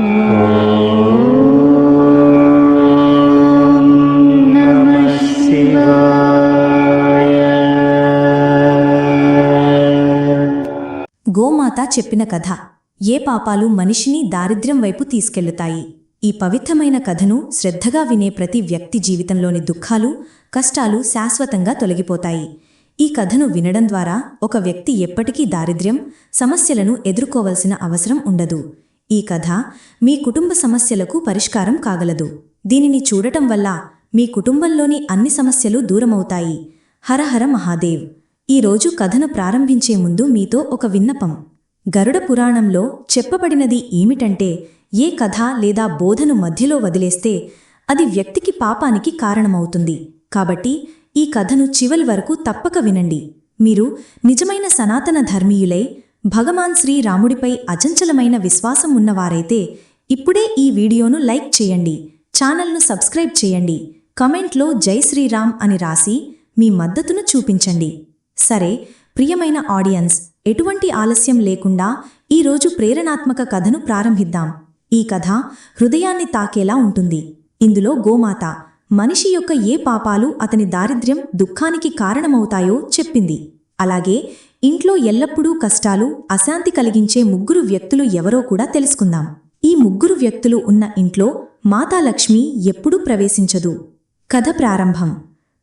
గోమాత చెప్పిన కథ. ఏ పాపాలు మనిషిని దారిద్ర్యం వైపు తీసుకెళ్ళుతాయి? ఈ పవిత్రమైన కథను శ్రద్ధగా వినే ప్రతి వ్యక్తి జీవితంలోని దుఃఖాలు కష్టాలు శాశ్వతంగా తొలగిపోతాయి. ఈ కథను వినడం ద్వారా ఒక వ్యక్తి ఎప్పటికీ దారిద్ర్యం సమస్యలను ఎదుర్కోవలసిన అవసరం ఉండదు. ఈ కథ మీ కుటుంబ సమస్యలకు పరిష్కారం కాగలదు. దీనిని చూడటం వల్ల మీ కుటుంబంలోని అన్ని సమస్యలు దూరమవుతాయి. హరహర మహాదేవ్. ఈరోజు కథను ప్రారంభించే ముందు మీతో ఒక విన్నపం. గరుడ పురాణంలో చెప్పబడినది ఏమిటంటే ఏ కథ లేదా బోధను మధ్యలో వదిలేస్తే అది వ్యక్తికి పాపానికి కారణమవుతుంది. కాబట్టి ఈ కథను చివరి వరకు తప్పక వినండి. మీరు నిజమైన సనాతన ధర్మీయులై భగవాన్ శ్రీరాముడిపై అచంచలమైన విశ్వాసం ఉన్నవారైతే ఇప్పుడే ఈ వీడియోను లైక్ చేయండి ఛానల్ను సబ్స్క్రైబ్ చేయండి కమెంట్లో జై శ్రీరామ్ అని రాసి మీ మద్దతును చూపించండి. సరే ప్రియమైన ఆడియన్స్ ఎటువంటి ఆలస్యం లేకుండా ఈరోజు ప్రేరణాత్మక కథను ప్రారంభిద్దాం. ఈ కథ హృదయాన్ని తాకేలా ఉంటుంది. ఇందులో గోమాత మనిషి యొక్క ఏ పాపాలు అతని దారిద్ర్యం దుఃఖానికి కారణమవుతాయో చెప్పింది. అలాగే ఇంట్లో ఎల్లప్పుడూ కష్టాలు అశాంతి కలిగించే ముగ్గురు వ్యక్తులు ఎవరో కూడా తెలుసుకుందాం. ఈ ముగ్గురు వ్యక్తులు ఉన్న ఇంట్లో మాతాలక్ష్మి ఎప్పుడూ ప్రవేశించదు. కథ ప్రారంభం.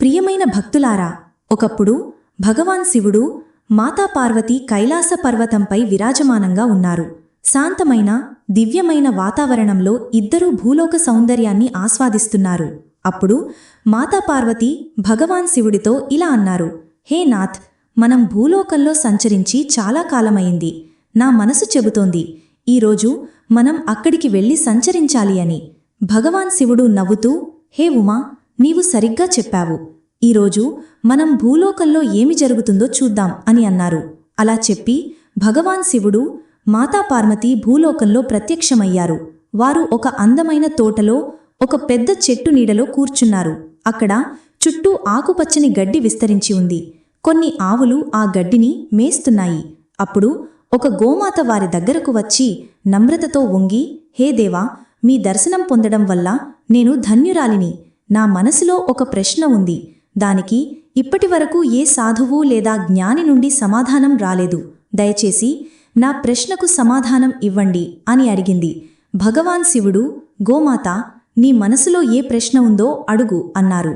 ప్రియమైన భక్తులారా ఒకప్పుడు భగవాన్ శివుడు మాతా పార్వతి కైలాస పర్వతంపై విరాజమానంగా ఉన్నారు. శాంతమైన దివ్యమైన వాతావరణంలో ఇద్దరూ భూలోక సౌందర్యాన్ని ఆస్వాదిస్తున్నారు. అప్పుడు మాతా పార్వతి భగవాన్ శివుడితో ఇలా అన్నారు హే నాథ్ మనం భూలోకంలో సంచరించి చాలా కాలమైంది. నా మనసు చెబుతోంది ఈరోజు మనం అక్కడికి వెళ్ళి సంచరించాలి అని. భగవాన్ శివుడు నవ్వుతూ హే ఉమా నీవు సరిగ్గా చెప్పావు. ఈరోజు మనం భూలోకంలో ఏమి జరుగుతుందో చూద్దాం అని అన్నారు. అలా చెప్పి భగవాన్ శివుడు మాతా పార్వతి భూలోకంలో ప్రత్యక్షమయ్యారు. వారు ఒక అందమైన తోటలో ఒక పెద్ద చెట్టు నీడలో కూర్చున్నారు. అక్కడ చుట్టూ ఆకుపచ్చని గడ్డి విస్తరించి ఉంది. కొన్ని ఆవులు ఆ గడ్డిని మేస్తున్నాయి. అప్పుడు ఒక గోమాత వారి దగ్గరకు వచ్చి నమ్రతతో వంగి హే దేవా మీ దర్శనం పొందడం వల్ల నేను ధన్యురాలిని. నా మనసులో ఒక ప్రశ్న ఉంది. దానికి ఇప్పటివరకు ఏ సాధువు లేదా జ్ఞాని నుండి సమాధానం రాలేదు. దయచేసి నా ప్రశ్నకు సమాధానం ఇవ్వండి అని అడిగింది. భగవాన్ శివుడు గోమాత నీ మనసులో ఏ ప్రశ్న ఉందో అడుగు అన్నారు.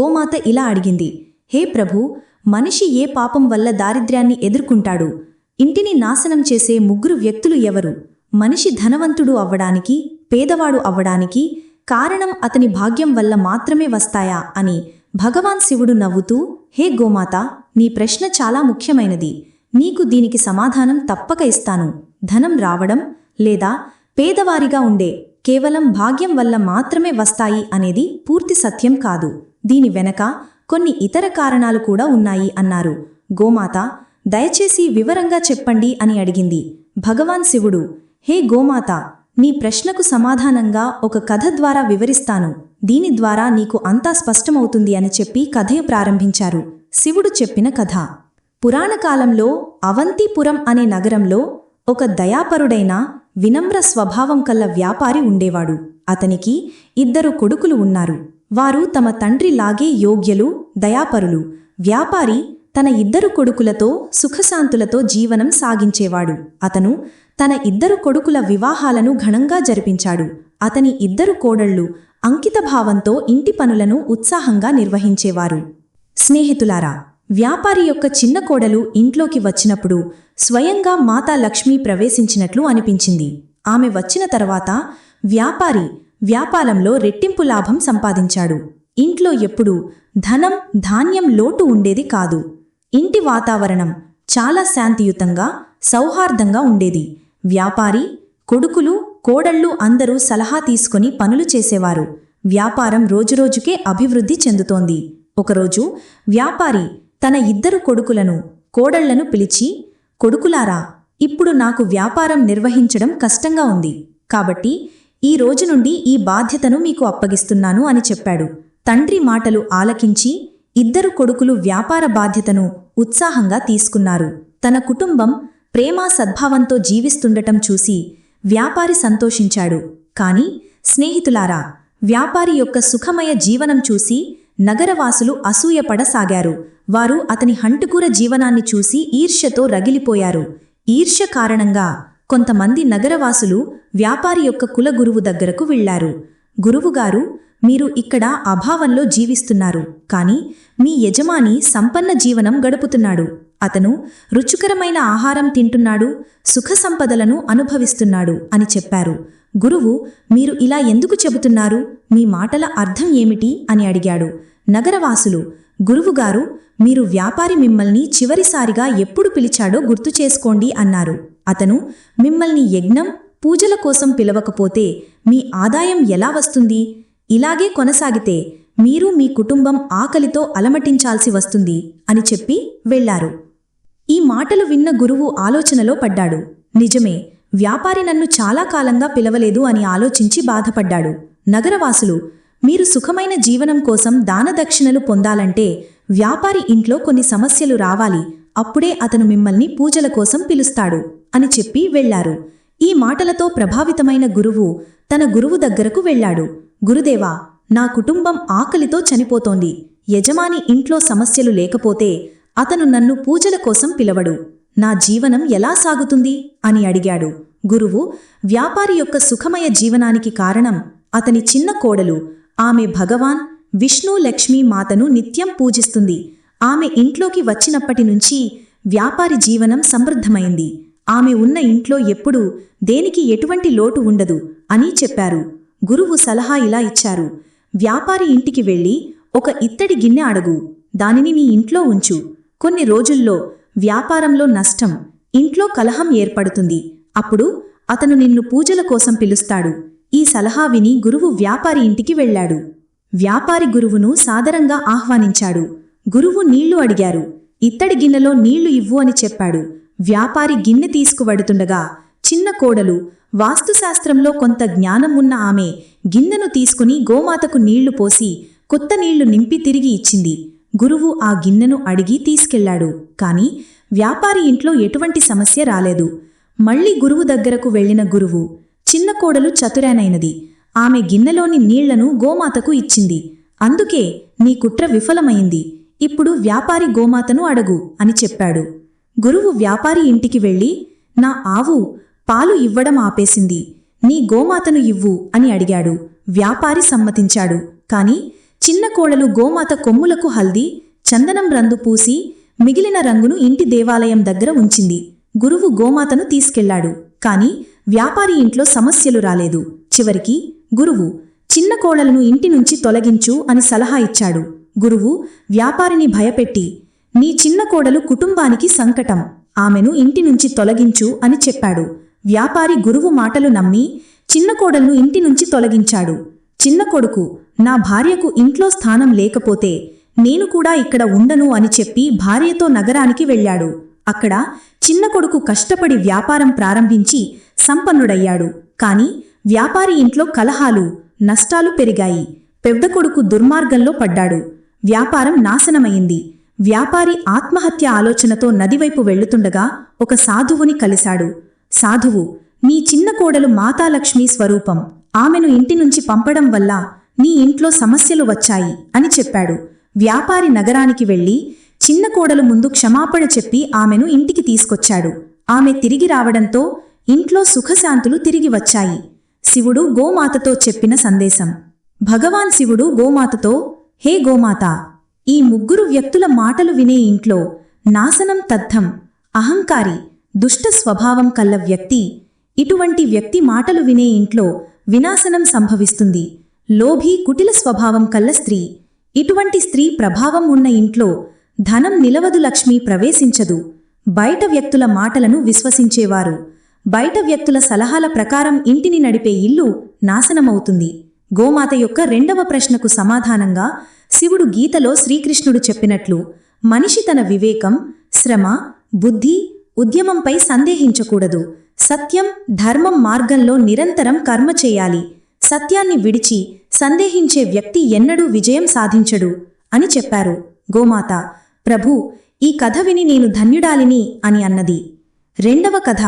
గోమాత ఇలా అడిగింది. హే ప్రభు మనిషి ఏ పాపం వల్ల దారిద్ర్యాన్ని ఎదుర్కొంటాడు? ఇంటిని నాశనం చేసే ముగ్గురు వ్యక్తులు ఎవరు? మనిషి ధనవంతుడు అవ్వడానికి పేదవాడు అవ్వడానికి కారణం అతని భాగ్యం వల్ల మాత్రమే వస్తాయా అని భగవాన్ శివుడు నవ్వుతూ హే గోమాత నీ ప్రశ్న చాలా ముఖ్యమైనది. నీకు దీనికి సమాధానం తప్పక ఇస్తాను. ధనం రావడం లేదా పేదవారిగా ఉండే కేవలం భాగ్యం వల్ల మాత్రమే వస్తాయి అనేది పూర్తి సత్యం కాదు. దీని వెనక కొన్ని ఇతర కారణాలు కూడా ఉన్నాయి అన్నారు. గోమాత దయచేసి వివరంగా చెప్పండి అని అడిగింది. భగవాన్ శివుడు హే గోమాత నీ ప్రశ్నకు సమాధానంగా ఒక కథ ద్వారా వివరిస్తాను. దీని ద్వారా నీకు అంతా స్పష్టమవుతుంది అని చెప్పి కథ ప్రారంభించారు. శివుడు చెప్పిన కథ. పురాణకాలంలో అవంతిపురం అనే నగరంలో ఒక దయాపరుడైన వినమ్ర స్వభావం కల్ల వ్యాపారి ఉండేవాడు. అతనికి ఇద్దరు కొడుకులు ఉన్నారు. వారు తమ తండ్రిలాగే యోగ్యులు దయాపరులు వ్యాపారి తన ఇద్దరు కొడుకులతో సుఖశాంతులతో జీవనం సాగించేవాడు. అతను తన ఇద్దరు కొడుకుల వివాహాలను ఘనంగా జరిపించాడు. అతని ఇద్దరు కోడళ్ళు అంకితభావంతో ఇంటి పనులను ఉత్సాహంగా నిర్వహించేవారు. స్నేహితులారా వ్యాపారి యొక్క చిన్న కోడలు ఇంట్లోకి వచ్చినప్పుడు స్వయంగా మాతా లక్ష్మి ప్రవేశించినట్లు అనిపించింది. ఆమె వచ్చిన తర్వాత వ్యాపారి వ్యాపారంలో రెట్టింపు లాభం సంపాదించాడు. ఇంట్లో ఎప్పుడూ ధనం ధాన్యం లోటు ఉండేది కాదు. ఇంటి వాతావరణం చాలా శాంతియుతంగా సౌహార్దంగా ఉండేది. వ్యాపారి కొడుకులు కోడళ్ళు అందరూ సలహా తీసుకుని పనులు చేసేవారు. వ్యాపారం రోజురోజుకే అభివృద్ధి చెందుతోంది. ఒకరోజు వ్యాపారి తన ఇద్దరు కొడుకులను కోడళ్ళను పిలిచి కొడుకులారా ఇప్పుడు నాకు వ్యాపారం నిర్వహించడం కష్టంగా ఉంది. కాబట్టి ఈ రోజు నుండి ఈ బాధ్యతను మీకు అప్పగిస్తున్నాను అని చెప్పాడు. తండ్రి మాటలు ఆలకించి ఇద్దరు కొడుకులు వ్యాపార బాధ్యతను ఉత్సాహంగా తీసుకున్నారు. తన కుటుంబం ప్రేమ సద్భావంతో జీవిస్తుండటం చూసి వ్యాపారి సంతోషించాడు. కాని స్నేహితులారా వ్యాపారి యొక్క సుఖమయ జీవనం చూసి నగరవాసులు అసూయపడసాగారు. వారు అతని హంటుకూర జీవనాన్ని చూసి ఈర్ష్యతో రగిలిపోయారు. ఈర్ష్య కారణంగా కొంతమంది నగరవాసులు వ్యాపారి యొక్క కుల గురువు దగ్గరకు వెళ్ళారు గురువుగారు మీరు ఇక్కడ అభావంలో జీవిస్తున్నారు కాని మీ యజమాని సంపన్న జీవనం గడుపుతున్నాడు. అతను రుచికరమైన ఆహారం తింటున్నాడు సుఖ సంపదలను అనుభవిస్తున్నాడు అని చెప్పారు. గురువు మీరు ఇలా ఎందుకు చెబుతున్నారు? మీ మాటల అర్థం ఏమిటి? అని అడిగాడు. నగరవాసులు గురువుగారు మీరు వ్యాపారి మిమ్మల్ని చివరిసారిగా ఎప్పుడు పిలిచాడో గుర్తు చేసుకోండి అన్నారు. అతను మిమ్మల్ని యజ్ఞం పూజల కోసం పిలవకపోతే మీ ఆదాయం ఎలా వస్తుంది? ఇలాగే కొనసాగితే మీరు మీ కుటుంబం ఆకలితో అలమటించాల్సి వస్తుంది అని చెప్పి వెళ్ళారు ఈ మాటలు విన్న గురువు ఆలోచనలో పడ్డాడు. నిజమే వ్యాపారి నన్ను చాలా కాలంగా పిలవలేదు అని ఆలోచించి బాధపడ్డాడు. నగరవాసులు మీరు సుఖమైన జీవనం కోసం దానదక్షిణలు పొందాలంటే వ్యాపారి ఇంట్లో కొన్ని సమస్యలు రావాలి. అప్పుడే అతను మిమ్మల్ని పూజల కోసం పిలుస్తాడు. అని చెప్పి వెళ్ళారు ఈ మాటలతో ప్రభావితమైన గురువు తన గురువు దగ్గరకు వెళ్ళాడు. గురుదేవా నా కుటుంబం ఆకలితో చనిపోతోంది. యజమాని ఇంట్లో సమస్యలు లేకపోతే అతను నన్ను పూజల కోసం పిలవడు. నా జీవనం ఎలా సాగుతుంది? అని అడిగాడు. గురువు వ్యాపారి యొక్క సుఖమయ జీవనానికి కారణం అతని చిన్న కోడలు. ఆమె భగవాన్ విష్ణు లక్ష్మీ మాతను నిత్యం పూజిస్తుంది. ఆమె ఇంట్లోకి వచ్చినప్పటి నుంచి వ్యాపారి జీవనం సమృద్ధమైంది. ఆమె ఉన్న ఇంట్లో ఎప్పుడూ దేనికి ఎటువంటి లోటు ఉండదు అని చెప్పారు. గురువు సలహా ఇలా ఇచ్చారు. వ్యాపారి ఇంటికి వెళ్ళి ఒక ఇత్తడి గిన్నె అడుగు. దానిని నీ ఇంట్లో ఉంచు. కొన్ని రోజుల్లో వ్యాపారంలో నష్టం ఇంట్లో కలహం ఏర్పడుతుంది. అప్పుడు అతను నిన్ను పూజల కోసం పిలుస్తాడు. ఈ సలహా విని గురువు వ్యాపారి ఇంటికి వెళ్ళాడు. వ్యాపారి గురువును సాదరంగా ఆహ్వానించాడు. గురువు నీళ్ళు అడిగారు. ఇత్తడి గిన్నెలో నీళ్ళు ఇవ్వు అని చెప్పాడు. వ్యాపారి గిన్నె తీసుకువడుతుండగా చిన్న కోడలు వాస్తుశాస్త్రంలో కొంత జ్ఞానం ఉన్న ఆమె గిన్నెను తీసుకుని గోమాతకు నీళ్ళు పోసి కొత్త నీళ్ళు నింపి తిరిగి ఇచ్చింది. గురువు ఆ గిన్నెను అడిగి తీసుకెళ్ళాడు. కాని వ్యాపారి ఇంట్లో ఎటువంటి సమస్య రాలేదు. మళ్ళీ గురువు దగ్గరకు వెళ్ళిన గురువు చిన్న కోడలు చతురానైనది. ఆమె గిన్నెలోని నీళ్ళను గోమాతకు ఇచ్చింది. అందుకే నీ కుట్ర విఫలమైంది. ఇప్పుడు వ్యాపారి గోమాతను అడగు అని చెప్పాడు. గురువు వ్యాపారి ఇంటికి వెళ్ళి నా ఆవు పాలు ఇవ్వడం ఆపేసింది. నీ గోమాతను ఇవ్వు అని అడిగాడు. వ్యాపారి సమ్మతించాడు. కాని చిన్న కోడలు గోమాత కొమ్ములకు హల్దీ చందనం రంగు పూసి మిగిలిన రంగును ఇంటి దేవాలయం దగ్గర ఉంచింది. గురువు గోమాతను తీసుకెళ్ళాడు. కాని వ్యాపారి ఇంట్లో సమస్యలు రాలేదు. చివరికి గురువు చిన్న కోడలను ఇంటి నుంచి తొలగించు అని సలహా ఇచ్చాడు. గురువు వ్యాపారిని భయపెట్టి నీ చిన్న కోడలు కుటుంబానికి సంకటం. ఆమెను ఇంటి నుంచి తొలగించు అని చెప్పాడు. వ్యాపారి గురువు మాటలు నమ్మి చిన్న కోడలను ఇంటి నుంచి తొలగించాడు. చిన్న కొడుకు నా భార్యకు ఇంట్లో స్థానం లేకపోతే నేను కూడా ఇక్కడ ఉండను అని చెప్పి భార్యతో నగరానికి వెళ్ళాడు. అక్కడ చిన్న కొడుకు కష్టపడి వ్యాపారం ప్రారంభించి సంపన్నుడయ్యాడు. కాని వ్యాపారి ఇంట్లో కలహాలు నష్టాలు పెరిగాయి. పెద్ద కొడుకు దుర్మార్గంలో పడ్డాడు. వ్యాపారం నాశనమైంది. వ్యాపారి ఆత్మహత్య ఆలోచనతో నదివైపు వెళ్ళుతుండగా ఒక సాధువుని కలిశాడు. సాధువు నీ చిన్న కోడలు మాతాలక్ష్మీ స్వరూపం. ఆమెను ఇంటి నుంచి పంపడం వల్ల నీ ఇంట్లో సమస్యలు వచ్చాయి అని చెప్పాడు. వ్యాపారి నగరానికి వెళ్ళి చిన్న కోడలు ముందు క్షమాపణ చెప్పి ఆమెను ఇంటికి తీసుకొచ్చాడు. ఆమె తిరిగి రావడంతో ఇంట్లో సుఖశాంతులు తిరిగి వచ్చాయి. శివుడు గోమాతతో చెప్పిన సందేశం. భగవాన్ శివుడు గోమాతతో హే గోమాత ఈ ముగ్గురు వ్యక్తుల మాటలు వినే ఇంట్లో నాశనం తద్ధం అహంకారి దుష్ట స్వభావం కల్ల వ్యక్తి ఇటువంటి వ్యక్తి మాటలు వినే ఇంట్లో వినాశనం సంభవిస్తుంది. లోభీ కుటిల స్వభావం కల్ల స్త్రీ ఇటువంటి స్త్రీ ప్రభావం ఉన్న ఇంట్లో ధనం నిలవదు లక్ష్మి ప్రవేశించదు. బయట వ్యక్తుల మాటలను విశ్వసించేవారు. బయట వ్యక్తుల సలహాల ప్రకారం ఇంటిని నడిపే ఇల్లు నాశనమవుతుంది. గోమాత యొక్క రెండవ ప్రశ్నకు సమాధానంగా శివుడు గీతలో శ్రీకృష్ణుడు చెప్పినట్లు మనిషి తన వివేకం శ్రమ బుద్ధి ఉద్యమంపై సందేహించకూడదు. సత్యం ధర్మం మార్గంలో నిరంతరం కర్మ చేయాలి. సత్యాన్ని విడిచి సందేహించే వ్యక్తి ఎన్నడూ విజయం సాధించడు అని చెప్పారు గోమాత. ప్రభు ఈ కథ విని నేను ధన్యుడాలిని అని అన్నది. రెండవ కథ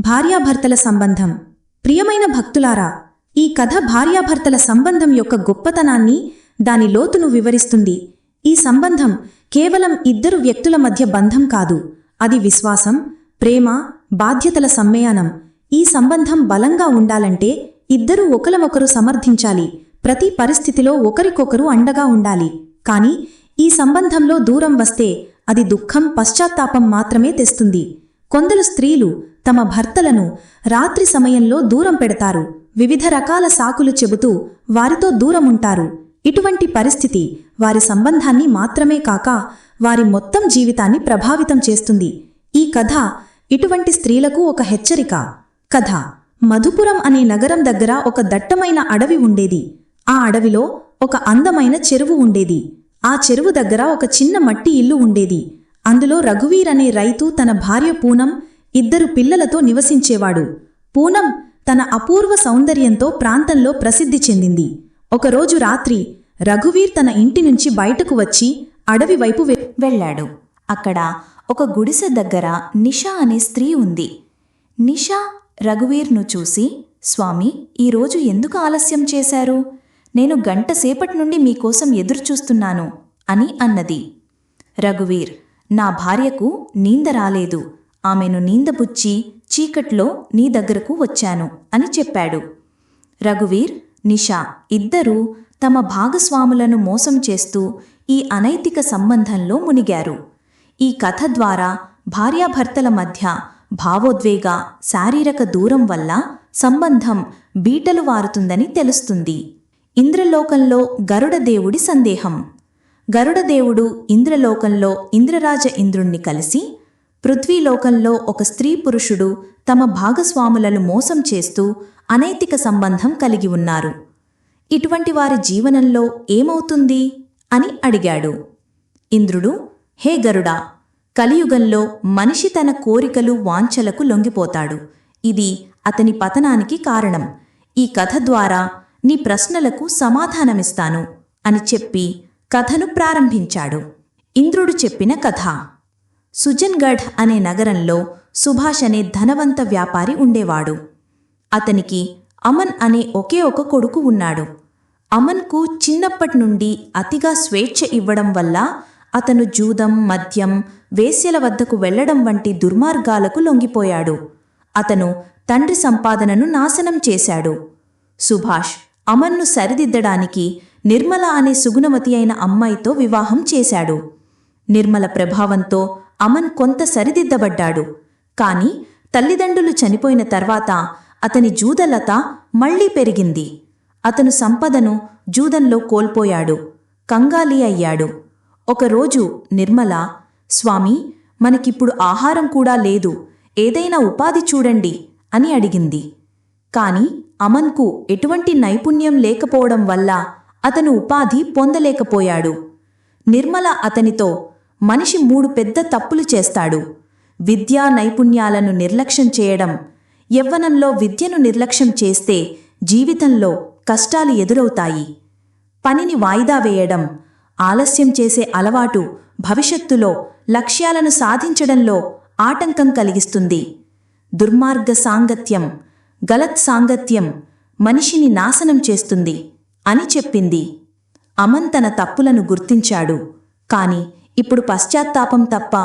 భార్యాభర్తల సంబంధం. ప్రియమైన భక్తులారా ఈ కథ భార్యాభర్తల సంబంధం యొక్క గొప్పతనాన్ని దాని లోతును వివరిస్తుంది. ఈ సంబంధం కేవలం ఇద్దరు వ్యక్తుల మధ్య బంధం కాదు. అది విశ్వాసం ప్రేమ బాధ్యతల సమ్మేళనం. ఈ సంబంధం బలంగా ఉండాలంటే ఇద్దరూ ఒకరినొకరు సమర్థించాలి. ప్రతి పరిస్థితిలో ఒకరికొకరు అండగా ఉండాలి. కాని ఈ సంబంధంలో దూరం వస్తే అది దుఃఖం పశ్చాత్తాపం మాత్రమే తెస్తుంది. కొందరు స్త్రీలు తమ భర్తలను రాత్రి సమయంలో దూరం పెడతారు. వివిధ రకాల సాకులు చెబుతూ వారితో దూరముంటారు. ఇటువంటి పరిస్థితి వారి సంబంధాన్ని మాత్రమే కాక వారి మొత్తం జీవితాన్ని ప్రభావితం చేస్తుంది. ఈ కథ ఇటువంటి స్త్రీలకు ఒక హెచ్చరిక. కథ. మధుపురం అనే నగరం దగ్గర ఒక దట్టమైన అడవి ఉండేది. ఆ అడవిలో ఒక అందమైన చెరువు ఉండేది. ఆ చెరువు దగ్గర ఒక చిన్న మట్టి ఇల్లు ఉండేది. అందులో రఘువీర్ అనే రైతు తన భార్య పూనం ఇద్దరు పిల్లలతో నివసించేవాడు. పూనం తన అపూర్వ సౌందర్యంతో ప్రాంతంలో ప్రసిద్ధి చెందింది. ఒకరోజు రాత్రి రఘువీర్ తన ఇంటి నుంచి బయటకు వచ్చి అడవి వైపు వె- వెళ్ళాడు. అక్కడ ఒక గుడిసె దగ్గర నిషా అనే స్త్రీ ఉంది. నిషా రఘువీర్ను చూసి స్వామి ఈరోజు ఎందుకు ఆలస్యం చేశారు? నేను గంట సేపటి నుండి మీకోసం ఎదురుచూస్తున్నాను అని అన్నది. రఘువీర్ నా భార్యకు నీంద రాలేదు. ఆమెను నీందబుచ్చి చీకట్లో నీ దగ్గరకు వచ్చాను అని చెప్పాడు. రఘువీర్ నిషా ఇద్దరూ తమ భాగస్వాములను మోసం చేస్తూ ఈ అనైతిక సంబంధంలో మునిగారు. ఈ కథ ద్వారా భార్యాభర్తల మధ్య భావోద్వేగ శారీరక దూరం వల్ల సంబంధం బీటలు వారుతుందని తెలుస్తుంది. ఇంద్రలోకంలో గరుడదేవుడి సందేహం. గరుడదేవుడు ఇంద్రలోకంలో ఇంద్రరాజ ఇంద్రుణ్ణి కలిసి పృథ్వీలోకంలో ఒక స్త్రీ పురుషుడు తమ భాగస్వాములను మోసం చేస్తూ అనైతిక సంబంధం కలిగి ఉన్నారు. ఇటువంటి వారి జీవనంలో ఏమవుతుంది? అని అడిగాడు. ఇంద్రుడు హే గరుడా కలియుగంలో మనిషి తన కోరికలు వాంఛలకు లొంగిపోతాడు. ఇది అతని పతనానికి కారణం. ఈ కథ ద్వారా నీ ప్రశ్నలకు సమాధానమిస్తాను అని చెప్పి కథను ప్రారంభించాడు. ఇంద్రుడు చెప్పిన కథ. సుజన్గఢ్ అనే నగరంలో సుభాష్ అనే ధనవంత వ్యాపారి ఉండేవాడు. అతనికి అమన్ అనే ఒకే ఒక కొడుకు ఉన్నాడు. అమన్కు చిన్నప్పటి నుండి అతిగా స్వేచ్ఛ ఇవ్వడం వల్ల అతను జూదం మద్యం వేశ్యల వద్దకు వెళ్ళడం వంటి దుర్మార్గాలకు లొంగిపోయాడు. అతను తండ్రి సంపాదనను నాశనం చేశాడు. సుభాష్ అమన్ను సరిదిద్దడానికి నిర్మల అనే సుగుణవతి అయిన అమ్మాయితో వివాహం చేశాడు. నిర్మల ప్రభావంతో అమన్ కొంత సరిదిద్దబడ్డాడు. కాని తల్లిదండ్రులు చనిపోయిన తర్వాత అతని జూదలత మళ్ళీ పెరిగింది. అతను సంపదను జూదంలో కోల్పోయాడు. కంగాలి అయ్యాడు. ఒకరోజు నిర్మల స్వామి మనకిప్పుడు ఆహారం కూడా లేదు. ఏదైనా ఉపాధి చూడండి అని అడిగింది. కాని అమన్కు ఎటువంటి నైపుణ్యం లేకపోవడం వల్ల అతను ఉపాధి పొందలేకపోయాడు. నిర్మల అతనితో మనిషి మూడు పెద్ద తప్పులు చేస్తాడు. విద్యా నైపుణ్యాలను నిర్లక్ష్యం చేయడం యవ్వనంలో విద్యను నిర్లక్ష్యం చేస్తే జీవితంలో కష్టాలు ఎదురవుతాయి. పనిని వాయిదా వేయడం ఆలస్యం చేసే అలవాటు భవిష్యత్తులో లక్ష్యాలను సాధించడంలో ఆటంకం కలిగిస్తుంది. దుర్మార్గ సాంగత్యం గలత్ సాంగత్యం మనిషిని నాశనం చేస్తుంది అని చెప్పింది. అమన్ తన తప్పులను గుర్తించాడు. కాని ఇప్పుడు పశ్చాత్తాపం తప్ప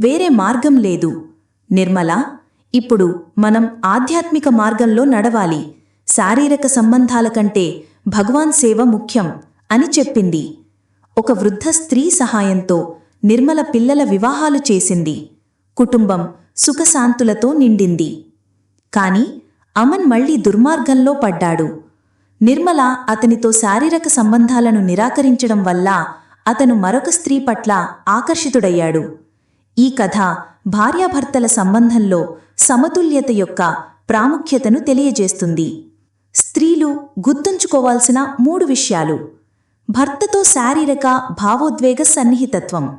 వేరే మార్గం లేదు. నిర్మల ఇప్పుడు మనం ఆధ్యాత్మిక మార్గంలో నడవాలి. శారీరక సంబంధాల కంటే భగవాన్ సేవ ముఖ్యం అని చెప్పింది. ఒక వృద్ధ స్త్రీ సహాయంతో నిర్మల పిల్లల వివాహాలు చేసింది. కుటుంబం సుఖశాంతులతో నిండింది. కాని అమన్ మళ్ళీ దుర్మార్గంలో పడ్డాడు. నిర్మల అతనితో శారీరక సంబంధాలను నిరాకరించడం వల్ల అతను మరొక స్త్రీ పట్ల ఆకర్షితుడయ్యాడు. ఈ కథ భార్యాభర్తల సంబంధంలో సమతుల్యత యొక్క ప్రాముఖ్యతను తెలియజేస్తుంది. స్త్రీలు గుర్తుంచుకోవాల్సిన మూడు విషయాలు. భర్తతో శారీరక భావోద్వేగ సన్నిహితత్వం.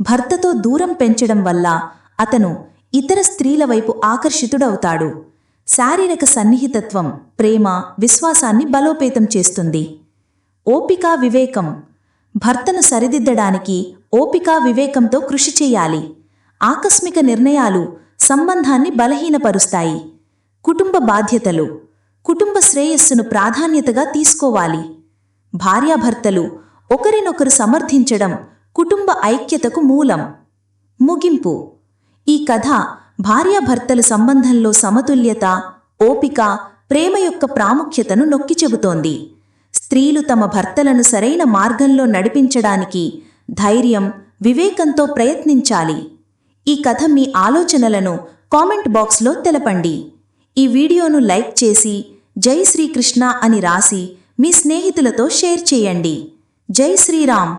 భర్తతో దూరం పెంచడం వల్ల అతను ఇతర స్త్రీల వైపు ఆకర్షితుడవుతాడు. శారీరక సన్నిహితత్వం ప్రేమ విశ్వాసాన్ని బలోపేతం చేస్తుంది. ఓపిక వివేకం. భర్తను సరిదిద్దడానికి ఓపిక వివేకంతో కృషి చేయాలి. ఆకస్మిక నిర్ణయాలు సంబంధాన్ని బలహీనపరుస్తాయి. కుటుంబ బాధ్యతలు. కుటుంబ శ్రేయస్సును ప్రాధాన్యతగా తీసుకోవాలి. భార్యాభర్తలు ఒకరినొకరు సమర్థించడం కుటుంబ ఐక్యతకు మూలం. ముగింపు. ఈ కథ భార్యాభర్తల సంబంధంలో సమతుల్యత ఓపిక ప్రేమ యొక్క ప్రాముఖ్యతను నొక్కి చెబుతోంది. స్త్రీలు తమ భర్తలను సరైన మార్గంలో నడిపించడానికి ధైర్యం వివేకంతో ప్రయత్నించాలి. ఈ కథ మీ ఆలోచనలను కామెంట్ బాక్స్లో తెలపండి. ఈ వీడియోను లైక్ చేసి జై శ్రీకృష్ణ అని రాసి మీ స్నేహితులతో షేర్ చేయండి. జై శ్రీరామ్.